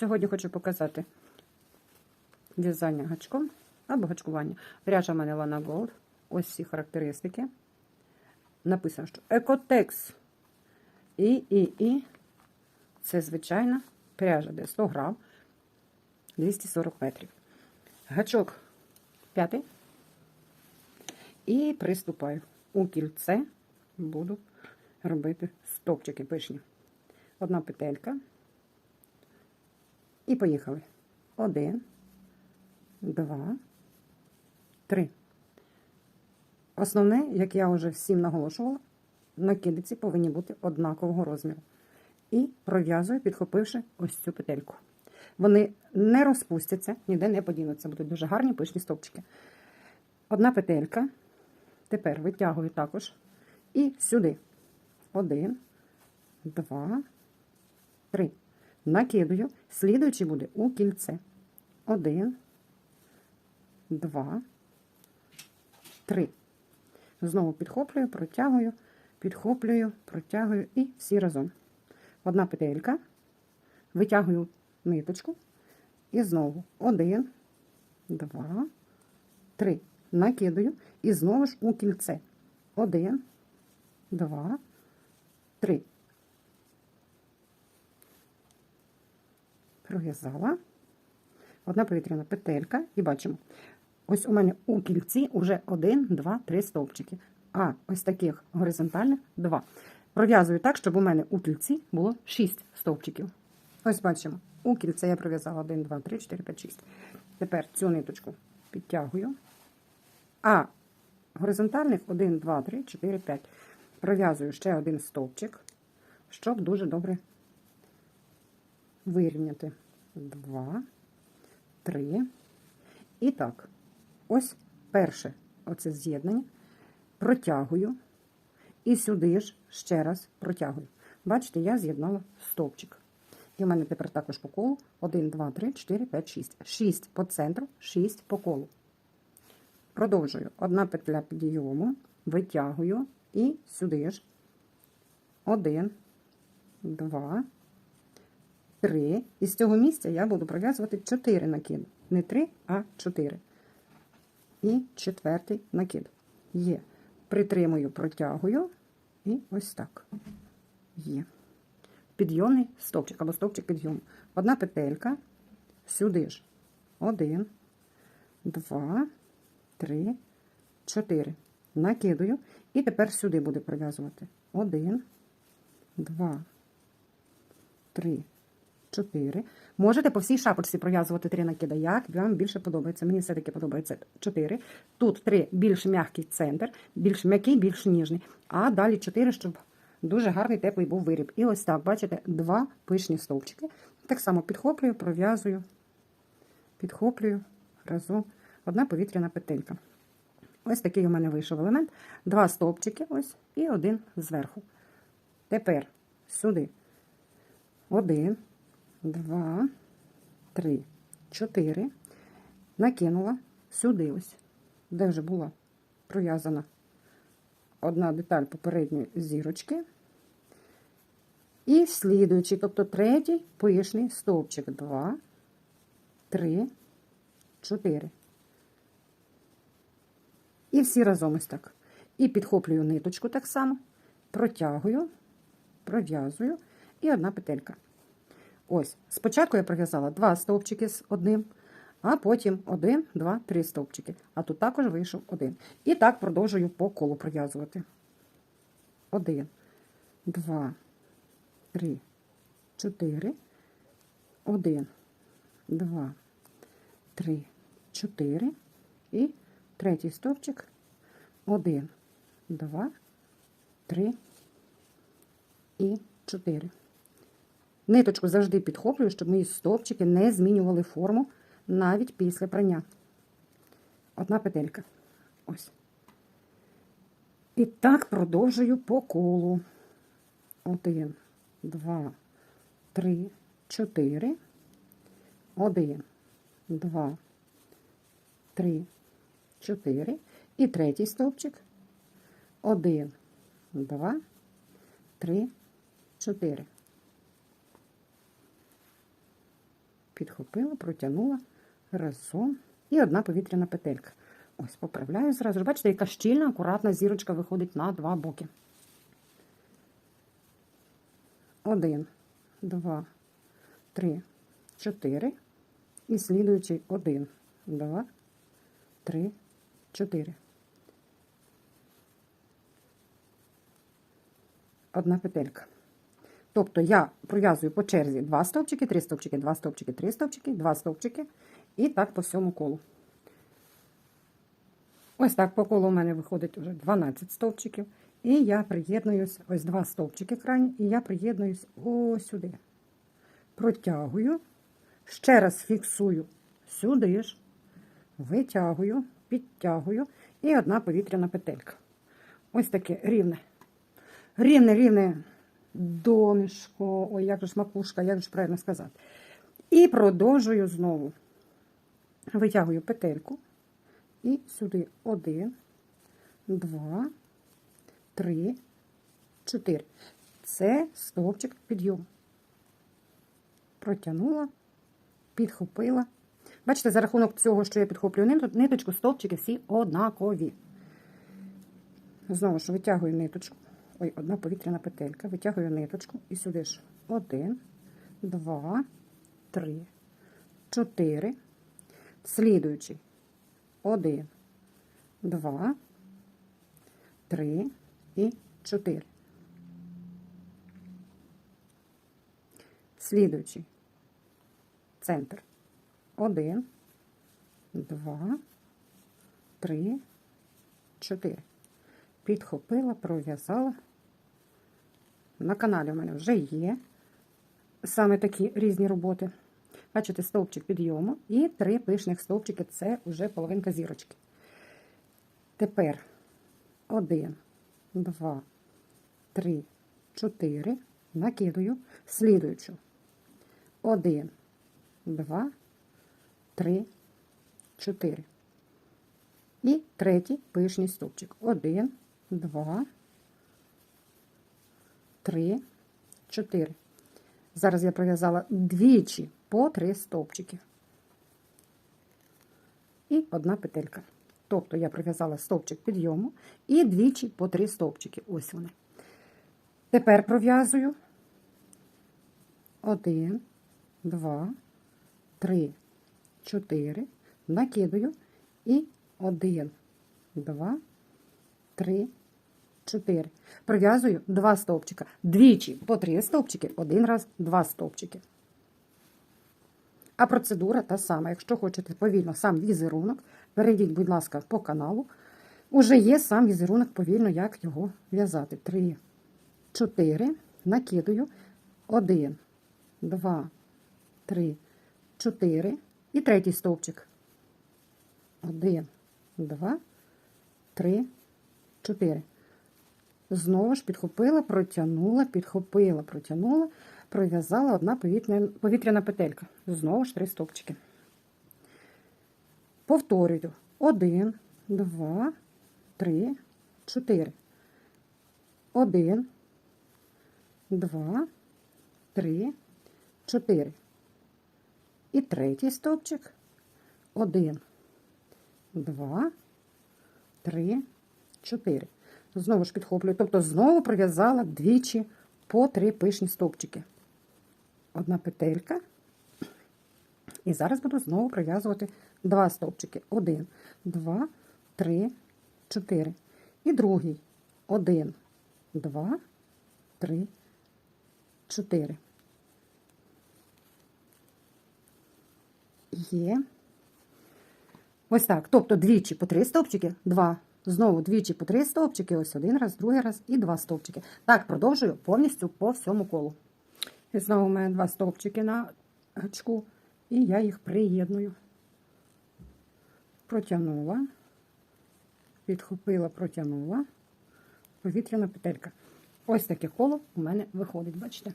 Сьогодні хочу показати в'язання гачком або гачкування. Пряжа мене Lana Gold. Ось всі характеристики. Написано, що Екотекс. І, і, і. Це звичайна пряжа, де 100 грам, 240 метрів. Гачок п'ятий. І приступаю. У кільце буду робити стопчики пишні. Одна петелька. І поїхали. Один, два, три. Основне, як я вже всім наголошувала, накидиці повинні бути однакового розміру. І пров'язую, підхопивши ось цю петельку. Вони не розпустяться, ніде не подінуться. Будуть дуже гарні пишні стовпчики. Одна петелька. Тепер витягую також. І сюди. Один, два, три. Накидую. Слідуючий буде у кільце. Один, два, три. Знову підхоплюю, протягую, підхоплюю, протягую і всі разом. Одна петелька. Витягую ниточку. І знову один, два, три. Накидаю. І знову ж у кільце. Один, два, три. Пров'язала. Одна повітряна петелька. І бачимо. Ось у мене у кільці вже один, два, три стовпчики. А ось таких горизонтальних два. Пров'язую так, щоб у мене у кільці було 6 стовпчиків. Ось бачимо. У кільце я пров'язала 1, 2, 3, 4, 5, 6. Тепер цю ниточку підтягую. А горизонтальних 1, 2, 3, 4, 5. Пров'язую ще один стовпчик, щоб дуже добре вирівняти. 2, 3. І так, ось перше оце з'єднання. Протягую. І сюди ж ще раз протягую. Бачите, я з'єднала стовпчик. І в мене тепер також по колу 1, 2, 3, 4, 5, 6. 6 по центру, 6 по колу. Продовжую. Одна петля підйому, витягую і сюди ж. 1, 2, 3. І з цього місця я буду пров'язувати 4 накиди. Не 3, а 4. І четвертий накид. Є. Притримую, протягую. І ось так. Є. Підйомний стовпчик або стовпчик підйому. Одна петелька. Сюди ж. Один, два, три, чотири. Накидаю. І тепер сюди буду пров'язувати. Один, два, три, чотири. Можете по всій шапочці пров'язувати три накида. Як вам більше подобається? Мені все-таки подобається чотири. Тут три більш м'який центр, більш м'який, більш ніжний. А далі чотири, щоб дуже гарний теплий був виріб. І ось так, бачите, два пишні стовпчики. Так само підхоплюю, пров'язую, підхоплюю разом. Одна повітряна петелька. Ось такий у мене вийшов елемент. Два стовпчики, ось, і один зверху. Тепер сюди. Один, два, три, чотири. Накинула сюди ось, де вже була пров'язана одна деталь попередньої зірочки. І слідуючий, тобто третій пишний стовпчик. Два, три, чотири. І всі разом ось так. І підхоплюю ниточку так само, протягую, пров'язую і одна петелька. Ось, спочатку я пров'язала два стовпчики з одним, а потім один, два, три стовпчики. А тут також вийшов один. І так продовжую по колу пров'язувати. Один, два, три, чотири. Один, два, три, чотири. І третій стовпчик. Один, два, три і чотири. Ниточку завжди підхоплюю, щоб мої стовпчики не змінювали форму навіть після прання. Одна петелька. Ось. І так продовжую по колу. Один, два, три, чотири. Один, два, три, чотири. І третій стовпчик. Один, два, три, чотири. Підхопила, протягнула разом. І одна повітряна петелька. Ось, поправляю зразу. Бачите, яка щільна, акуратна зірочка виходить на два боки. Один, два, три, чотири. І слідуючий один, два, три, чотири. Одна петелька. Тобто я пров'язую по черзі два стовпчики, три стовпчики, два стовпчики, три стовпчики, два стовпчики. І так по всьому колу. Ось так по колу у мене виходить вже 12 стовпчиків. І я приєднуюсь, ось два стовпчики крайні, і я приєднуюсь ось сюди. Протягую, ще раз фіксую сюди ж, витягую, підтягую і одна повітряна петелька. Ось таке рівне. рівне. Рівне, рівне ой, як же ж макушка, як же правильно сказати. І продовжую знову. Витягую петельку. І сюди один, два, три, чотири. Це стовпчик підйому. Протягнула, підхопила. Бачите, за рахунок цього, що я підхоплюю ниточку, стовпчики всі однакові. Знову ж витягую ниточку. Ой, одна повітряна петелька. Витягую ниточку і сюди ж один, два, три, чотири. Слідуючий. Один, два, три і чотири. Слідуючий. Центр. Один, два, три, чотири. Підхопила, пров'язала. На каналі у мене вже є саме такі різні роботи. Бачите, стовпчик підйому і три пишних стовпчики це вже половинка зірочки. Тепер один, два, три, чотири. Накидаю слідуючу. Один, два, три, чотири. І третій пишний стовпчик. Один, два, три, чотири. Зараз я пров'язала двічі по три стовпчики. І одна петелька. Тобто я пров'язала стовпчик підйому і двічі по три стовпчики. Ось вони. Тепер пров'язую один, два, три, чотири. Накидаю і один, два, три, чотири. Пров'язую два стовпчика. Двічі по три стовпчики, один раз два стовпчики. А процедура та сама. Якщо хочете повільно сам візерунок, перейдіть, будь ласка, по каналу. Уже є сам візерунок повільно, як його в'язати. Три, чотири. Накидаю. Один, два, три, чотири. І третій стовпчик. Один, два, три, чотири. Знову ж підхопила, протягнула, підхопила, протягнула, пров'язала одна повітряна, петелька. Знову ж три стовпчики. Повторюю. Один, два, три, чотири. Один, два, три, чотири. І третій стовпчик. Один, два, три, чотири. Знову ж підхоплюю. Тобто знову пров'язала двічі по три пишні стовпчики. Одна петелька. І зараз буду знову пров'язувати два стовпчики. Один, два, три, чотири. І другий. Один, два, три, чотири. Є. Ось так. Тобто двічі по три стовпчики, два. Знову двічі по три стовпчики, ось один раз, другий раз і два стовпчики. Так, продовжую повністю по всьому колу. І знову у мене два стовпчики на гачку, і я їх приєдную. Протягнула, підхопила, протягнула. Повітряна петелька. Ось таке коло у мене виходить, бачите?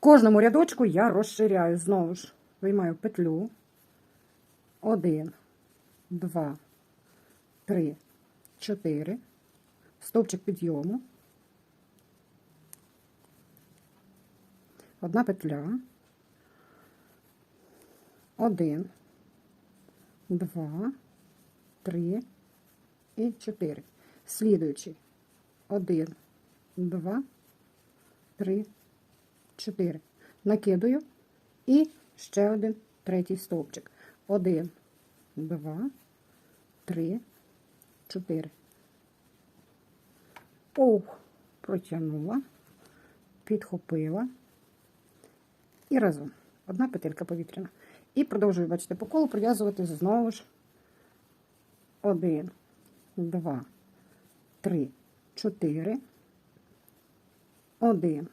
Кожному рядочку я розширяю знову ж. Виймаю петлю. Один, два, три, чотири. Стовпчик підйому. Одна петля. Один, два, три і чотири. Слідуючий. Один, два, три, чотири. Накидаю і ще один третій стовпчик. Один, два, три, чотири. Ох, протягнула, підхопила і разом. Одна петелька повітряна. І продовжую, бачите, по колу прив'язувати знову ж один, два, три, чотири. Один,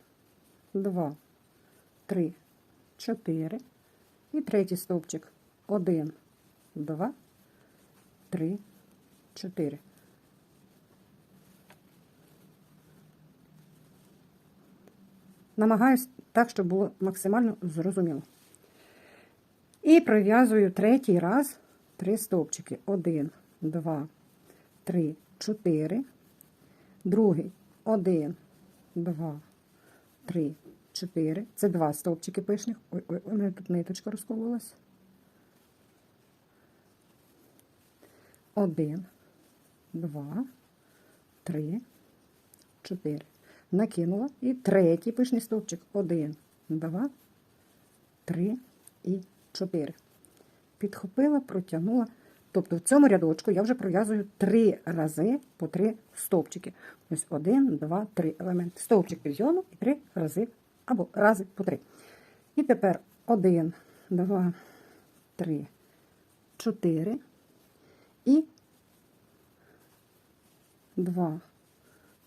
два, три, чотири. І третій стовпчик. Один, два, три, чотири. Намагаюсь так, щоб було максимально зрозуміло. І пров'язую третій раз три стовпчики. Один, два, три, чотири. Другий. Один, два, три, чотири. Це два стовпчики пишних. Ой, ой, у мене тут ниточка розкололась. Один, два, три, чотири. Накинула. І третій пишний стовпчик. Один, два, три і чотири. Підхопила, протягнула. Тобто в цьому рядочку я вже пров'язую три рази по три стовпчики. Ось один, два, три елементи. Стовпчик підйому і три рази або рази по три. І тепер один, два, три, чотири і два,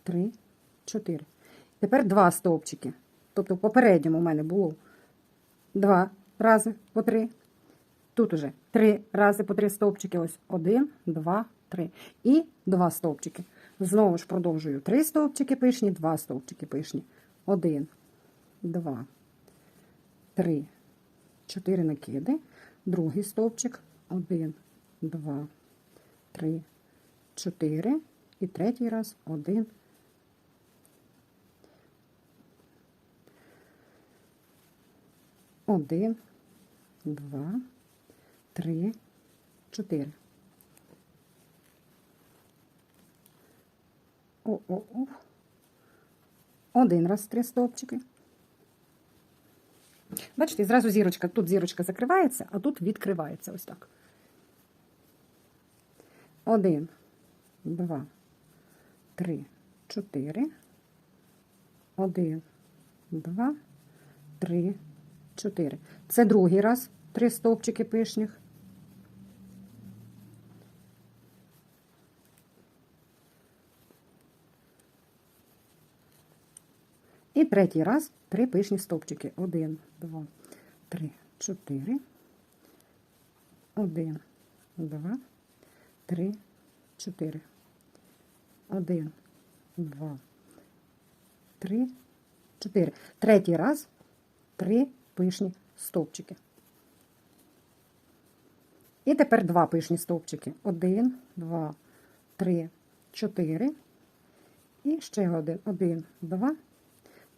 три, чотири. Тепер два стовпчики. Тобто в попередньому у мене було два рази по три. Тут уже три рази по три стовпчики. Ось один, два, три. І два стовпчики. Знову ж продовжую три стовпчики пишні, два стовпчики пишні. Один, два, три, чотири накиди. Другий стовпчик. Один, два, три, чотири. І третій раз один. Один, два, три, чотири. О-о-о. Один раз три стовпчики. Бачите, зразу зірочка, тут зірочка закривається, а тут відкривається ось так. Один, два, три, чотири. Один, два, три, чотири. Це другий раз. Три стовпчики пишніх. І третій раз три пишні стовпчики. Один, два, три, чотири. Один, два, три, чотири. Один, два, три, чотири. Третій раз три пишні стовпчики. І тепер два пишні стовпчики. Один, два, три, чотири. І ще один. Один, два,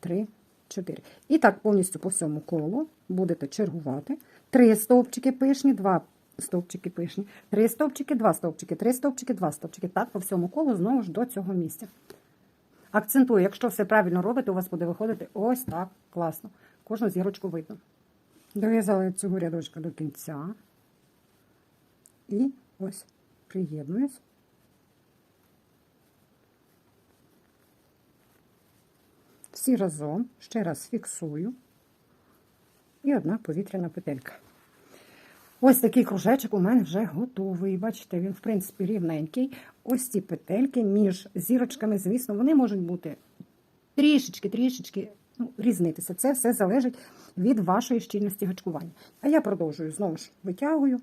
три, чотири. І так повністю по всьому колу будете чергувати. Три стовпчики пишні, два стовпчики пишні, три стовпчики, два стовпчики, три стовпчики, два стовпчики. Так, по всьому колу знову ж до цього місця. Акцентую, якщо все правильно робите, у вас буде виходити ось так класно. Кожну зірочку видно. Дов'язала цього рядочка до кінця. І ось приєднуюсь. Всі разом ще раз фіксую. І одна повітряна петелька. Ось такий кружечок у мене вже готовий. Бачите, він, в принципі, рівненький. Ось ці петельки між зірочками, звісно, вони можуть бути трішечки-трішечки ну, різнитися. Це все залежить від вашої щільності гачкування. А я продовжую знову ж витягую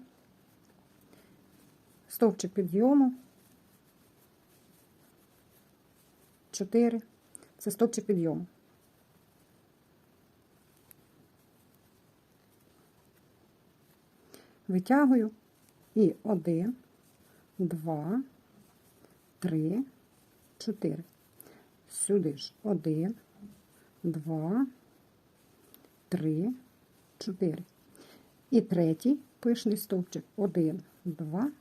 стовпчик підйому. 4. Це стовпчик підйому. Витягую і 1, 2, 3, 4. Сюди ж 1, 2, 3, 4. І третій пишний стовпчик. Один, два,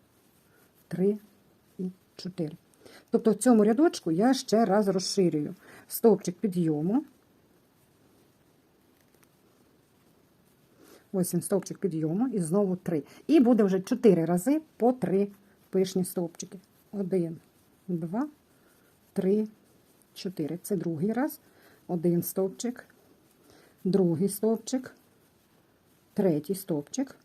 три і чотири. Тобто в цьому рядочку я ще раз розширюю стовпчик підйому. Ось стовпчик підйому і знову три. І буде вже чотири рази по три пишні стовпчики. Один, два, три, чотири. Це другий раз. Один стовпчик, другий стовпчик, третій стовпчик.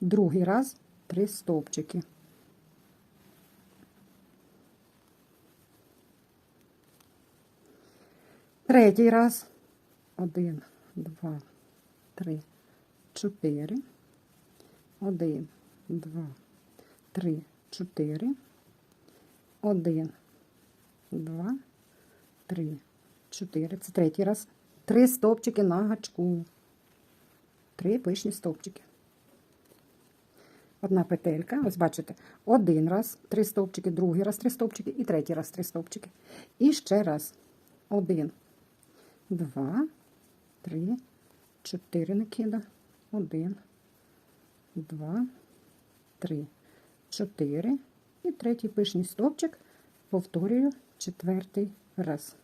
Другий раз три стовпчики. Третій раз. Один, два, три, чотири. Один, два, три, чотири. Один, два, три, чотири. Це третій раз. Три стовпчики на гачку. Три пишні стовпчики. Одна петелька, ось бачите, один раз три стовпчики, другий раз три стовпчики і третій раз три стовпчики. І ще раз. Один, два, три, чотири накида. Один, два, три, чотири. І третій пишній стовпчик повторюю четвертий раз.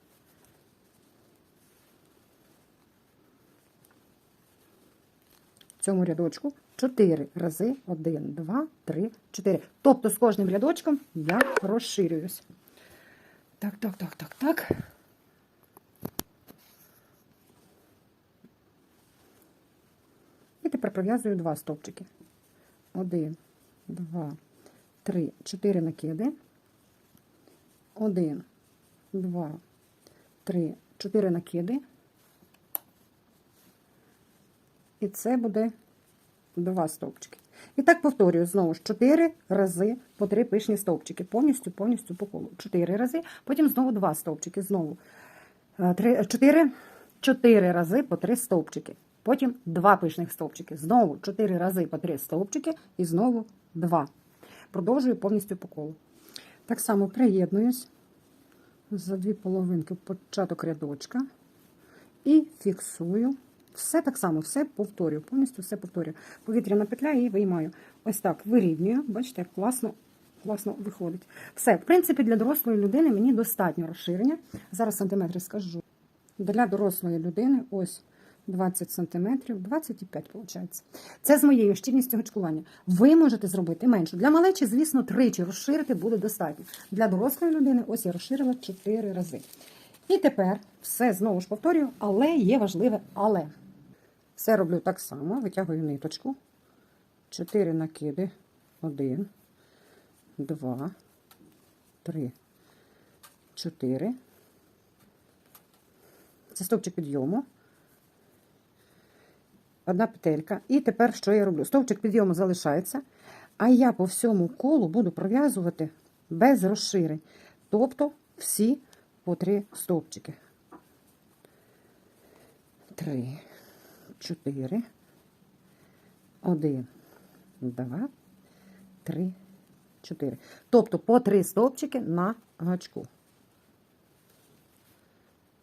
В цьому рядочку 4 рази 1, 2, 3, 4. Тобто з кожним рядочком я розширююсь. Так, так, так, так, так. І тепер пров'язую два стовпчики. Один, два, три, чотири накиди. Один, два, три, чотири накиди. І це буде два стовпчики. І так повторюю знову ж 4 рази по 3 пишні стовпчики. Повністю, повністю по колу. 4 рази, потім знову 2 стовпчики. Знову 4, 4 рази по 3 стовпчики. Потім 2 пишних стовпчики. Знову 4 рази по 3 стовпчики і знову 2. Продовжую повністю по колу. Так само приєднуюсь за дві половинки початок рядочка і фіксую. Все так само, все повторюю, повністю все повторюю. Повітряна петля і виймаю. Ось так вирівнюю. Бачите, як класно, класно виходить. Все, в принципі, для дорослої людини мені достатньо розширення. Зараз сантиметри скажу. Для дорослої людини ось 20 сантиметрів, 25 виходить. Це з моєю щільністю гачкування. Ви можете зробити менше. Для малечі, звісно, тричі розширити буде достатньо. Для дорослої людини ось я розширила 4 рази. І тепер все знову ж повторюю, але є важливе але. Все роблю так само, витягую ниточку. 4 накиди. 1, 2, 3, 4. Це стовпчик підйому. Одна петелька. І тепер що я роблю? Стовпчик підйому залишається, а я по всьому колу буду пров'язувати без розширень. Тобто всі по три стовпчики. Три, чотири, один, два, три, чотири. Тобто по три стовпчики на гачку.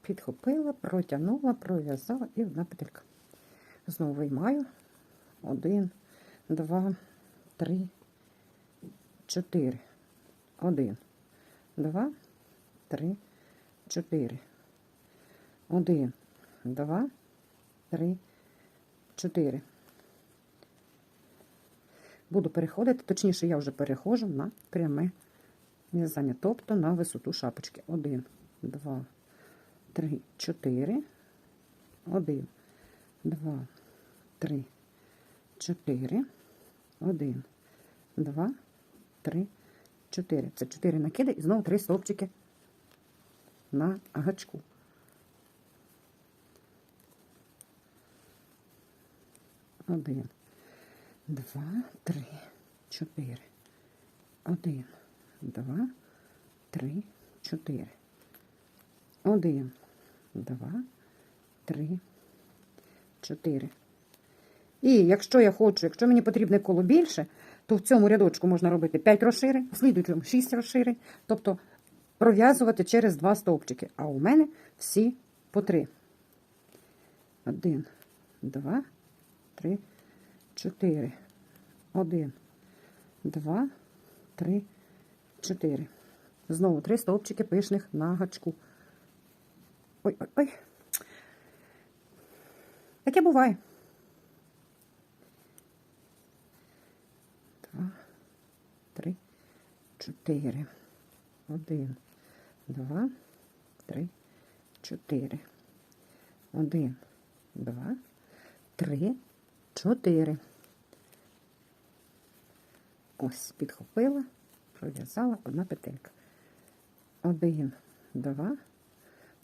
Підхопила, протягнула, пров'язала і одна петелька. Знову виймаю. Один, два, три, чотири. Один, два, три, чотири. Один, два, три, чотири. Буду переходити, точніше, я вже переходжу на пряме в'язання, тобто на висоту шапочки. Один, два, три, чотири. Один, два, три, чотири. Один, два, три, чотири. Це чотири накиди і знову три стовпчики на гачку. Один, два, три, чотири. Один, два, три, чотири. Один, два, три, чотири. І якщо я хочу, якщо мені потрібне коло більше, то в цьому рядочку можна робити 5 розширень, в слідуючому 6 розширень, тобто пров'язувати через 2 стовпчики. А у мене всі по три. Один, два, три, чотири. Один, два, три, чотири. Знову три стовпчики пишних на гачку. Ой, ой, ой. Таке буває. Два, три, чотири. Один, два, три, чотири. Один, два, три, чотири. Ось, підхопила, пров'язала одна петелька. Один, два,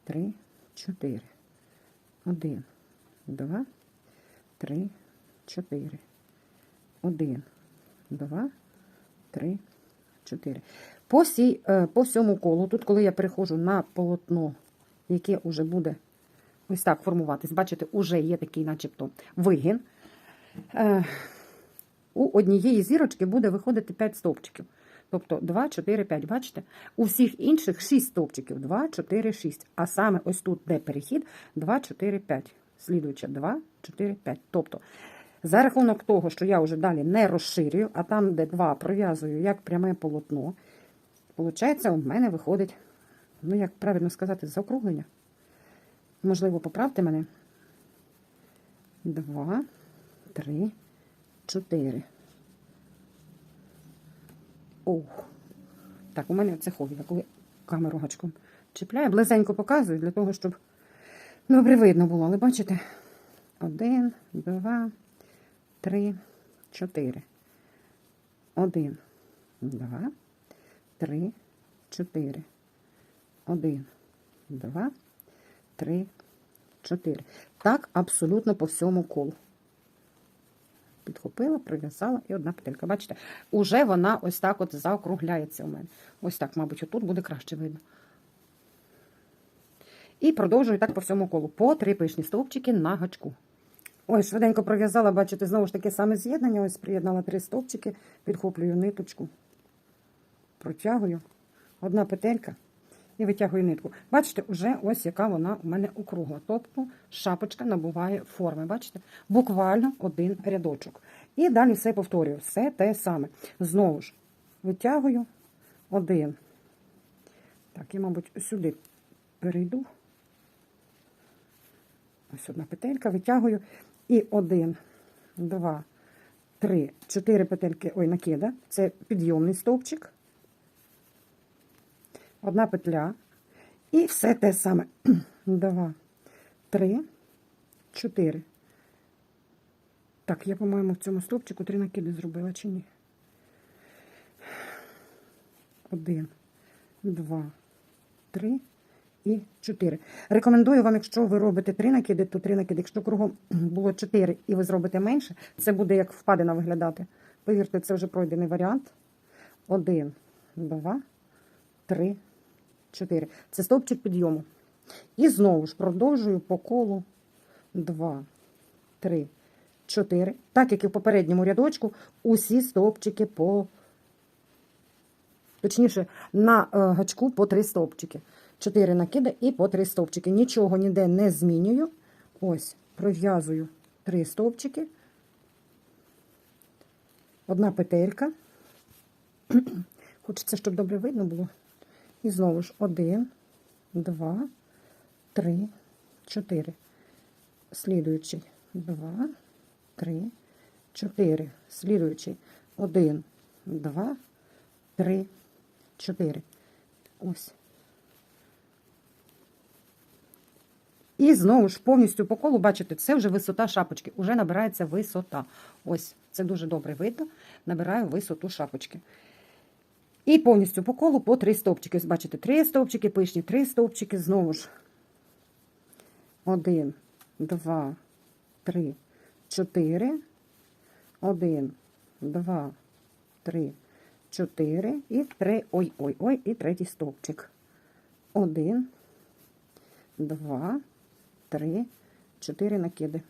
три, чотири. Один, два, три, чотири. Один, два, три, чотири. По, всій, е, по всьому колу, тут, коли я переходжу на полотно, яке вже буде ось так формуватись, бачите, уже є такий, начебто, вигін. Е, у однієї зірочки буде виходити 5 стовпчиків. Тобто 2, 4, 5, бачите? У всіх інших 6 стовпчиків. 2, 4, 6. А саме ось тут, де перехід, 2, 4, 5. Слідуюче 2, 4, 5. Тобто, за рахунок того, що я вже далі не розширюю, а там, де 2 пров'язую як пряме полотно, виходить, у мене виходить, ну як правильно сказати, заокруглення. Можливо, поправте мене. 2, 3, 4. Ох. Так, у мене це хобі, коли камеру гачком чіпляю, близенько показую для того, щоб добре видно було. Але бачите? Один, два, три, чотири. Один, два, три, чотири. Один, два, три, чотири. Так, абсолютно по всьому колу. Підхопила, прив'язала і одна петелька. Бачите, уже вона ось так от заокругляється у мене. Ось так, мабуть, отут буде краще видно. І продовжую так по всьому колу. По три пишні стовпчики на гачку. Ой, швиденько пров'язала, бачите, знову ж таки саме з'єднання. Ось приєднала три стовпчики, підхоплюю ниточку, протягую. Одна петелька і витягую нитку. Бачите, вже ось яка вона у мене округла. Тобто шапочка набуває форми. Бачите? Буквально один рядочок. І далі все повторюю. Все те саме. Знову ж витягую один. Так, я, мабуть, сюди перейду. Ось одна петелька, витягую. І один, два, три, чотири петельки, ой, накида. Це підйомний стовпчик. Одна петля. І все те саме. Два, три, чотири. Так, я, по-моєму, в цьому стовпчику три накиди зробила чи ні? Один, два, три і чотири. Рекомендую вам, якщо ви робите три накиди, то три накиди. Якщо кругом було чотири і ви зробите менше, це буде як впадина виглядати. Повірте, це вже пройдений варіант. Один, два, три, чотири. Це стовпчик підйому. І знову ж продовжую по колу. Два, три, чотири. Так як і в попередньому рядочку, усі стовпчики по. Точніше, на е, гачку по три стовпчики. Чотири накиди і по три стовпчики. Нічого ніде не змінюю. Ось, пров'язую три стовпчики. Одна петелька. Хочеться, щоб добре видно було. І знову ж один, два, три, чотири. Слідуючий. Два, три, чотири. Слідуючий. Один, два, три, чотири. Ось. І знову ж повністю по колу, бачите, це вже висота шапочки. Уже набирається висота. Ось, це дуже добре видно. Набираю висоту шапочки. І повністю по колу по три стовпчики. Ось Бачите, три стовпчики пишні, три стовпчики знову ж. Один, два, три, чотири. Один, два, три, чотири. І три. Ой-ой-ой, і третій стовпчик. Один, два, три, чотири накиди.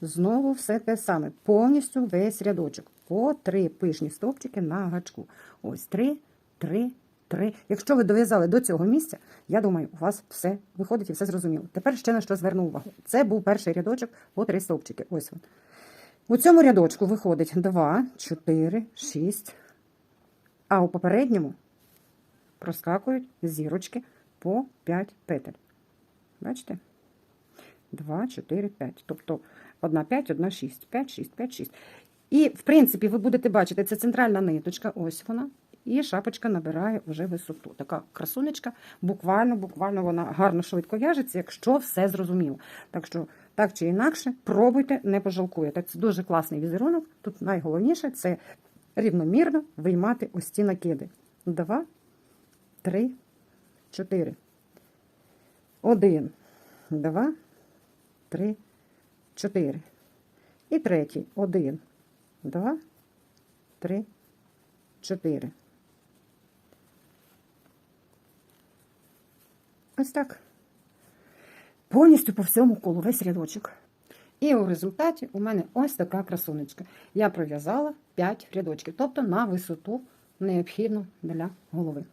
Знову все те саме. Повністю весь рядочок. По три пишні стовпчики на гачку. Ось три, три, три. Якщо ви дов'язали до цього місця, я думаю, у вас все виходить і все зрозуміло. Тепер ще на що зверну увагу. Це був перший рядочок по три стовпчики. Ось він. У цьому рядочку виходить 2, 4, 6. А у попередньому проскакують зірочки по 5 петель. Бачите? 2, 4, 5. Тобто 1, 5, 1, 6. 5, 6, 5, 6. І, в принципі, ви будете бачити, це центральна ниточка, ось вона. І шапочка набирає вже висоту. Така красунечка, буквально, буквально вона гарно швидко в'яжеться, якщо все зрозуміло. Так що, так чи інакше, пробуйте, не пожалкуєте. Це дуже класний візерунок. Тут найголовніше це рівномірно виймати ось ці накиди. Два, три, чотири. Один, два, три, чотири. І третій. Один, два, три, чотири. Ось так. Повністю по всьому колу весь рядочок. І у результаті у мене ось така красунечка. Я пров'язала 5 рядочків, тобто на висоту необхідну для голови.